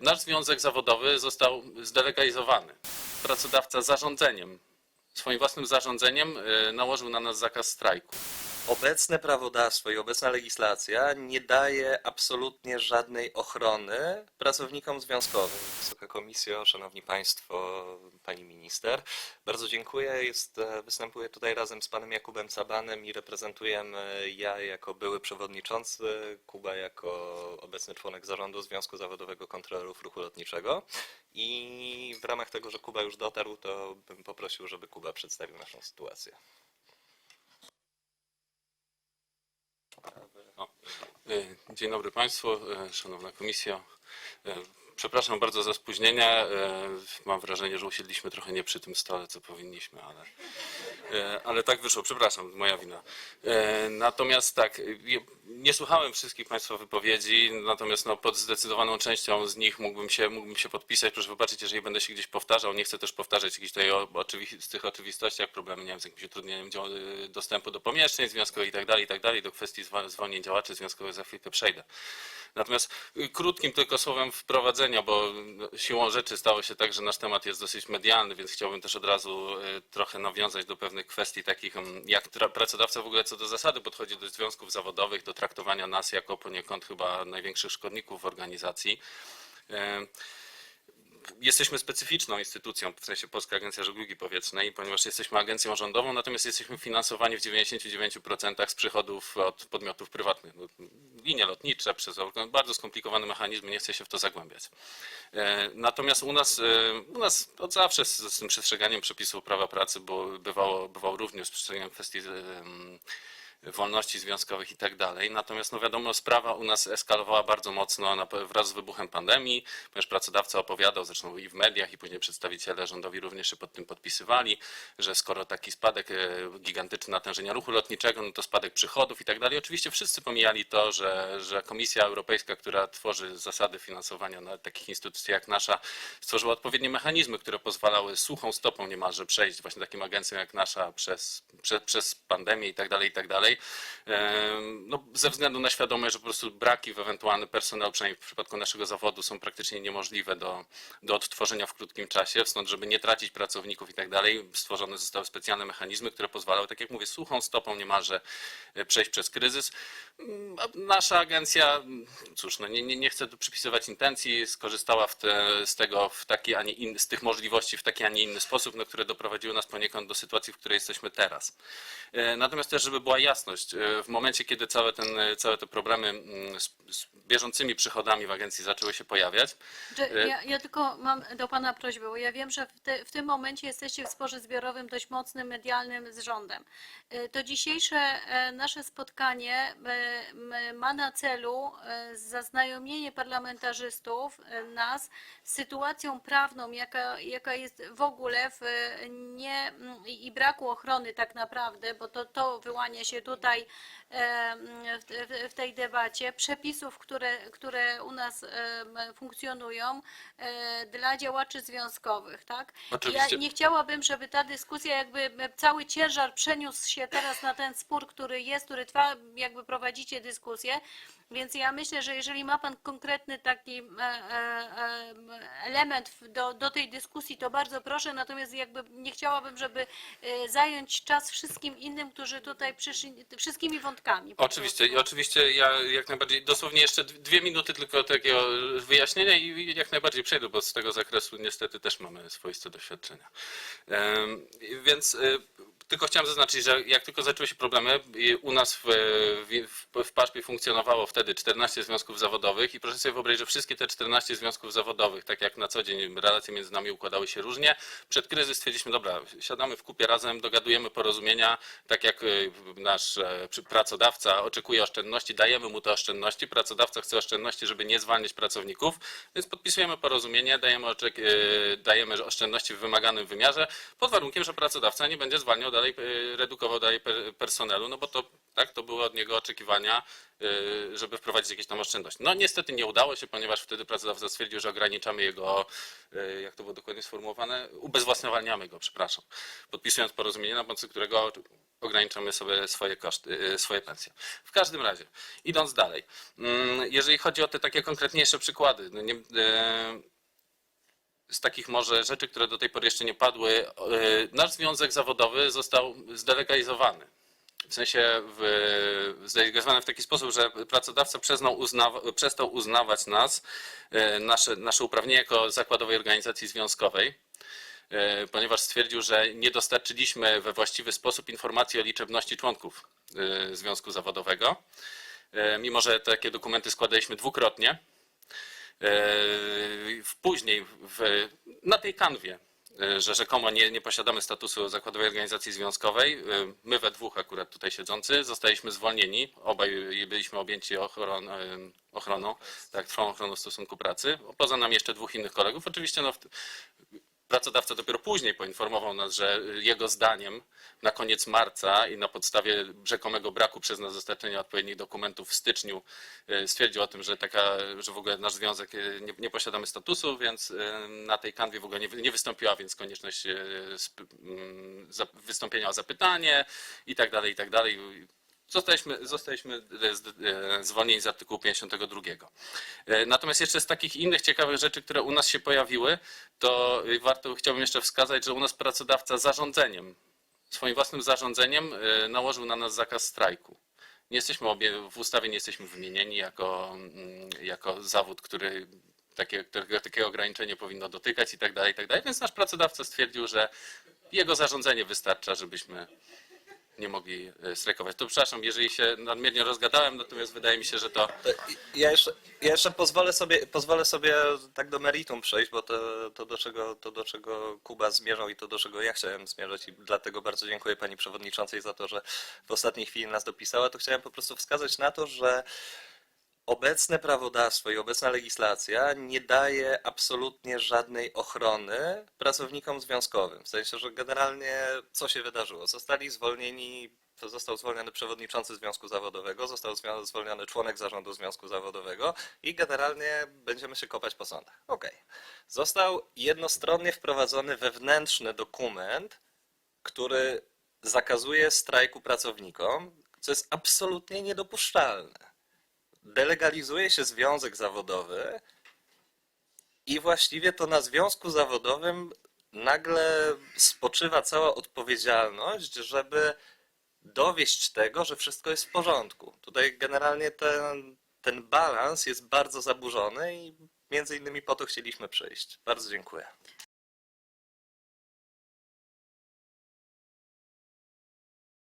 Nasz związek zawodowy został zdelegalizowany. Pracodawca zarządzeniem, swoim własnym zarządzeniem y, nałożył na nas zakaz strajku. Obecne prawodawstwo i obecna legislacja nie daje absolutnie żadnej ochrony pracownikom związkowym. Wysoka Komisjo, Szanowni Państwo, Pani Minister, bardzo dziękuję. Jest, e, występuję tutaj razem z Panem Jakubem Cabanem i reprezentujemy ja jako były przewodniczący, Kuba jako obecny członek zarządu Związku Zawodowego Kontrolerów Ruchu Lotniczego. I w ramach tego, że Kuba już dotarł, to bym poprosił, żeby Kuba przedstawił naszą sytuację. Y, Dzień dobry Państwu, y, Szanowna Komisjo. Przepraszam bardzo za spóźnienie. y, Mam wrażenie, że usiedliśmy trochę nie przy tym stole, co powinniśmy, ale, y, ale tak wyszło. Przepraszam, moja wina. Y, Natomiast tak, nie słuchałem wszystkich Państwa wypowiedzi, natomiast no, pod zdecydowaną częścią z nich mógłbym się, mógłbym się podpisać. Proszę wybaczyć, jeżeli będę się gdzieś powtarzał. Nie chcę też powtarzać jakichś tutaj oczywistych oczywistościach, problemy, nie wiem, z jakimś utrudnieniem y, dostępu do pomieszczeń związkowych i tak dalej, i tak. Do kwestii zwolnień działaczy związkowych za chwilkę przejdę. Natomiast y, krótkim tylko słowem wprowadzenia, bo y, siłą rzeczy stało się tak, że nasz temat jest dosyć medialny, więc chciałbym też od razu y, trochę nawiązać do pewnych kwestii takich, mm, jak pracodawca w ogóle co do zasady podchodzi do związków zawodowych, do traktowania nas jako poniekąd chyba największych szkodników w organizacji. Jesteśmy specyficzną instytucją, w sensie Polska Agencja Żeglugi Powietrznej, ponieważ jesteśmy agencją rządową, natomiast jesteśmy finansowani w 99% z przychodów od podmiotów prywatnych. No, Linie lotnicze, przez bardzo skomplikowane mechanizmy, nie chcę się w to zagłębiać. E, Natomiast u nas, e, u nas od zawsze z, tym przestrzeganiem przepisów prawa pracy było, bywało, bywało również przestrzeganiem kwestii em, wolności związkowych i tak dalej. Natomiast no wiadomo, sprawa u nas eskalowała bardzo mocno wraz z wybuchem pandemii, ponieważ pracodawca opowiadał, zresztą i w mediach, i później przedstawiciele rządowi również się pod tym podpisywali, że skoro taki spadek e, gigantyczny natężenia ruchu lotniczego, no to spadek przychodów i tak dalej. Oczywiście wszyscy pomijali to, że, że Komisja Europejska, która tworzy zasady finansowania na takich instytucji jak nasza, stworzyła odpowiednie mechanizmy, które pozwalały suchą stopą niemalże przejść właśnie takim agencjom jak nasza przez, prze, przez pandemię i tak dalej, i tak dalej. Em, No, ze względu na świadomość, że po prostu braki w ewentualny personel, przynajmniej w przypadku naszego zawodu, są praktycznie niemożliwe do, do odtworzenia w krótkim czasie, stąd, żeby nie tracić pracowników i tak dalej, stworzone zostały specjalne mechanizmy, które pozwalały, tak jak mówię, suchą stopą niemalże e, przejść przez kryzys. Mm, Nasza agencja, cóż, no nie, nie, nie chcę tu przypisywać intencji, skorzystała te, z tego w taki, a nie in, z tych możliwości w taki, a nie inny sposób, no, które doprowadziły nas poniekąd do sytuacji, w której jesteśmy teraz. E, Natomiast też, żeby była jasność, e, w momencie, kiedy całe, ten, e, całe te problemy mm, z, z bieżącymi przychodami w agencji zaczęły się pojawiać, E, ja, ja tylko mam do Pana prośbę, bo ja wiem, że w, te, w tym momencie jesteście w sporze zbiorowym dość mocnym, medialnym z rządem. To dzisiejsze nasze spotkanie ma na celu zaznajomienie parlamentarzystów, nas, z sytuacją prawną, jaka, jaka jest w ogóle w nie, m, i braku ochrony tak naprawdę, bo to, to wyłania się tutaj w, tej debacie, przepisów, które, które u nas funkcjonują e, dla działaczy związkowych, tak? Oczywiście. Ja nie chciałabym, żeby ta dyskusja jakby cały ciężar przeniósł się teraz na ten spór, który jest, który trwa, jakby prowadzicie dyskusję, więc ja myślę, że jeżeli ma Pan konkretny taki e, element do, do tej dyskusji, to bardzo proszę, natomiast jakby nie chciałabym, żeby e, zająć czas wszystkim innym, którzy tutaj przyszli, wszystkimi wątkami. Oczywiście, i oczywiście ja jak najbardziej, dosłownie jeszcze dwie minuty tylko takiego wyjaśnienia i jak najbardziej przejdę, bo z tego zakresu niestety też mamy swoiste doświadczenia. Więc y, tylko chciałem zaznaczyć, że jak tylko zaczęły się problemy, u nas w, w, w PASP funkcjonowało wtedy 14 związków zawodowych i proszę sobie wyobrazić, że wszystkie te 14 związków zawodowych, tak jak na co dzień relacje między nami układały się różnie, przed kryzys stwierdziliśmy, dobra, siadamy w kupie razem, dogadujemy porozumienia, tak jak y, nasz e, pracodawca oczekuje oszczędności, dajemy mu te oszczędności, pracodawca chce oszczędności, żeby nie zwalniać pracowników, więc podpisujemy porozumienie, dajemy, e, dajemy oszczędności w wymaganym wymiarze, pod warunkiem, że pracodawca nie będzie zwalniał dalej, e, redukował dalej per- personelu, no bo to, tak, to były od niego oczekiwania, e, żeby wprowadzić jakieś tam oszczędności. No niestety nie udało się, ponieważ wtedy pracodawca stwierdził, że ograniczamy jego, e, jak to było dokładnie sformułowane, ubezwłasnowalniamy go, przepraszam, podpisując porozumienie, na mocy którego ograniczamy sobie swoje koszty, swoje pensje. W każdym razie, idąc dalej, mm, jeżeli chodzi o te takie konkretniejsze przykłady, no nie, z takich może rzeczy, które do tej pory jeszcze nie padły, e, nasz związek zawodowy został zdelegalizowany. W sensie w, zdelegalizowany w taki sposób, że pracodawca przestał uznawać nas, e, nasze, nasze uprawnienia jako zakładowej organizacji związkowej, e, ponieważ stwierdził, że nie dostarczyliśmy we właściwy sposób informacji o liczebności członków związku zawodowego, mimo że takie dokumenty składaliśmy dwukrotnie. W- później w, na tej kanwie, e, że rzekomo nie, nie posiadamy statusu zakładowej organizacji związkowej, e, my we dwóch akurat tutaj siedzący zostaliśmy zwolnieni, obaj byliśmy objęci ochron, e, ochroną, tak, trwałą ochroną stosunku pracy. Poza nami jeszcze dwóch innych kolegów. Oczywiście no, Pracodawca dopiero później poinformował nas, że jego zdaniem na koniec marca i na podstawie rzekomego braku przez nas dostarczenia odpowiednich dokumentów w styczniu e, stwierdził o tym, że, taka, że w ogóle nasz związek e, nie, nie posiadamy statusu, więc e, na tej kanwie w ogóle nie, nie wystąpiła, więc konieczność mm, wystąpienia o zapytanie i tak dalej, i tak dalej. Zostaliśmy, zostaliśmy e, e, zwolnieni z artykułu 52. E, Natomiast jeszcze z takich innych ciekawych rzeczy, które u nas się pojawiły, to warto, chciałbym jeszcze wskazać, że u nas pracodawca zarządzeniem, swoim własnym zarządzeniem nałożył na nas zakaz strajku. Nie jesteśmy obie, w ustawie nie jesteśmy wymienieni jako, mm, jako zawód, który takie, którego takiego ograniczenia powinno dotykać i tak dalej, i tak dalej. Więc nasz pracodawca stwierdził, że jego zarządzenie wystarcza, żebyśmy nie mogli e, strajkować. To przepraszam, jeżeli się nadmiernie rozgadałem, natomiast wydaje mi się, że to Ja jeszcze, ja jeszcze pozwolę, sobie, pozwolę sobie tak do meritum przejść, bo to, to, do czego, to do czego Kuba zmierzał i to do czego ja chciałem zmierzać i dlatego bardzo dziękuję Pani Przewodniczącej za to, że w ostatniej chwili nas dopisała, to chciałem po prostu wskazać na to, że obecne prawodawstwo i obecna legislacja nie daje absolutnie żadnej ochrony pracownikom związkowym. W sensie, że generalnie co się wydarzyło? Zostali zwolnieni, to został zwolniony przewodniczący związku zawodowego, został zwolniony członek zarządu związku zawodowego i generalnie będziemy się kopać po sądach. Okej. Został jednostronnie wprowadzony wewnętrzny dokument, który zakazuje strajku pracownikom, co jest absolutnie niedopuszczalne delegalizuje się związek zawodowy i właściwie to na związku zawodowym nagle spoczywa cała odpowiedzialność, żeby dowieść tego, że wszystko jest w porządku. Tutaj generalnie ten, ten balans jest bardzo zaburzony i między innymi po to chcieliśmy przyjść. Bardzo dziękuję.